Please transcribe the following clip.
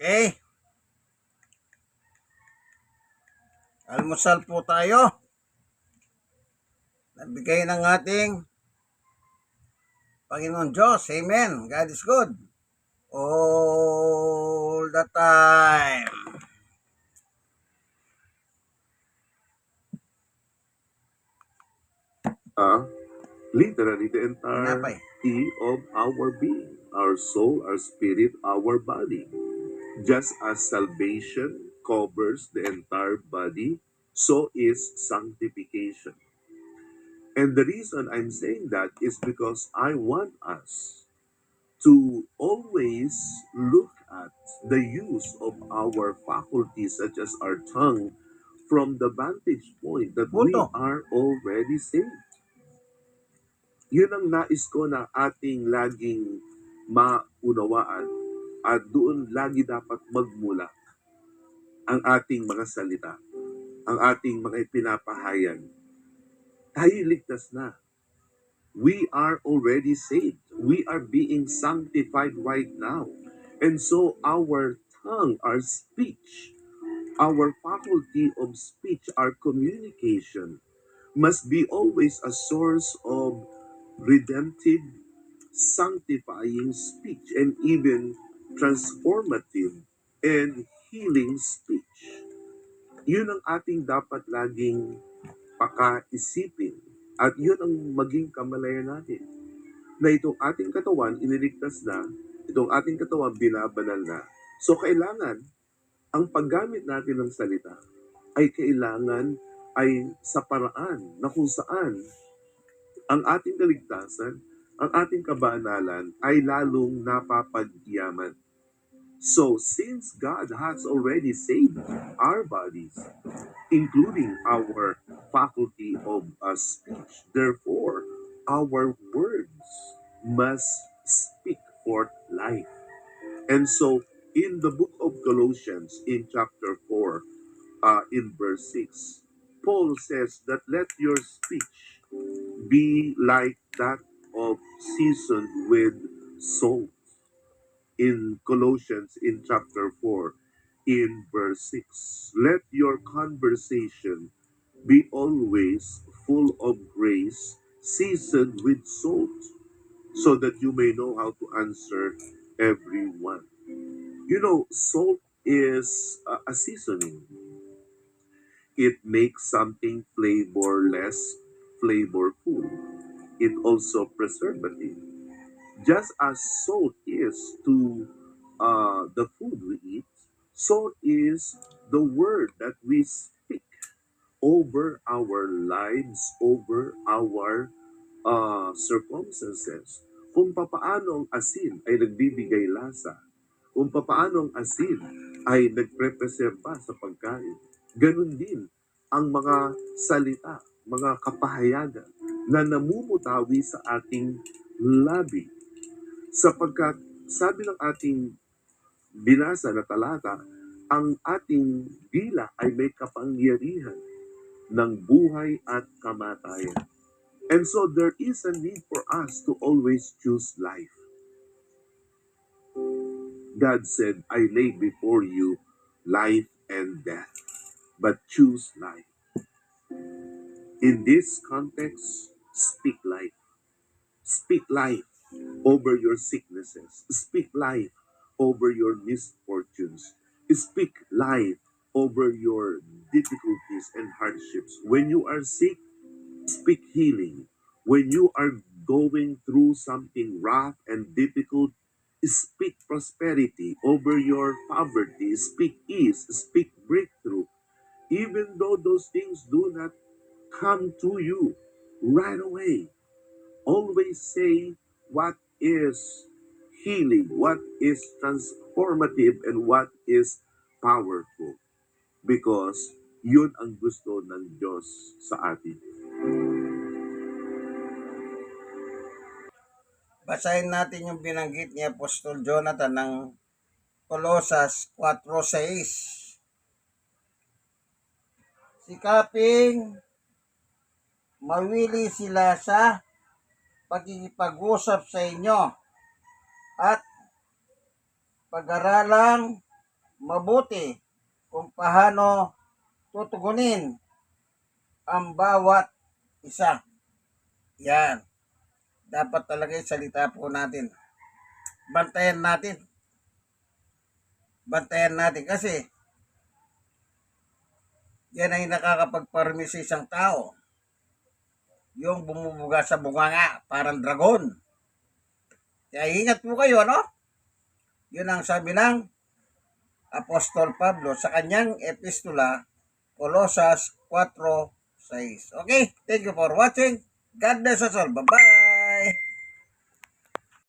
Okay. Almusal po tayo. Nabigay ng ating Panginoon Diyos. Amen. God is good. All the time. are literally the Tinapay. entirety of our being, our soul, our spirit, our body. Just as salvation covers the entire body, so is sanctification. And the reason I'm saying that is because I want us to always look at the use of our faculties, such as our tongue, from the vantage point that we Punto. are already saved. Yun ang nais ko na ating laging maunawaan at doon lagi dapat magmula ang ating mga salita, ang ating mga ipinapahayag. Tayo ligtas na. We are already saved. We are being sanctified right now. And so our tongue, our speech, our faculty of speech, our communication must be always a source of redemptive, sanctifying speech, and even transformative and healing speech. Yun ang ating dapat laging pakaisipin at yun ang maging kamalayan natin. Na itong ating katawan iniligtas na, itong ating katawan binabanal na. So kailangan ang paggamit natin ng salita ay kailangan ay sa paraan na kung saan ang ating kaligtasan, ang ating kabanalan ay lalong napapagyaman. So, since God has already saved our bodies, including our faculty of uh, speech, therefore, our words must speak forth life. And so, in the book of Colossians, in chapter 4, uh, in verse 6, Paul says that let your speech be like that of seasoned with salt. In Colossians, in chapter 4, in verse 6, let your conversation be always full of grace, seasoned with salt, so that you may know how to answer everyone. You know, salt is a, a seasoning. It makes something flavorless, flavorful. It also preservative. Just as salt is to uh, the food we eat, so is the word that we speak over our lives, over our uh, circumstances. Kung papaano ang asin ay nagbibigay lasa, kung papaano ang asin ay nagprepreserba sa pagkain. Ganun din ang mga salita, mga kapahayagan na namumutawi sa ating labi. Sapagkat sabi ng ating binasa na talata, ang ating dila ay may kapangyarihan ng buhay at kamatayan. And so there is a need for us to always choose life. God said, I lay before you life and death, but choose life. In this context, speak life. Speak life over your sicknesses. Speak life over your misfortunes. Speak life over your difficulties and hardships. When you are sick, speak healing. When you are going through something rough and difficult, speak prosperity over your poverty. Speak ease. Speak breakthrough. Even though those things do not come to you right away, always say what is healing, what is transformative, and what is powerful. Because yun ang gusto ng Diyos sa atin. Basahin natin yung binanggit ni Apostol Jonathan ng Colosas 4.6. Sikaping mawili sila sa pagkikipag-usap sa inyo at pag-aralang mabuti kung paano tutugunin ang bawat isa. Yan. Dapat talaga yung salita po natin. Bantayan natin. Bantayan natin kasi yan ay nakakapagparmi sa isang tao. Yung bumubuga sa bunganga, parang dragon. Kaya ingat po kayo, ano? Yun ang sabi ng Apostol Pablo sa kanyang epistula, Colosas 4.6. Okay? Thank you for watching. God bless us all. Bye-bye!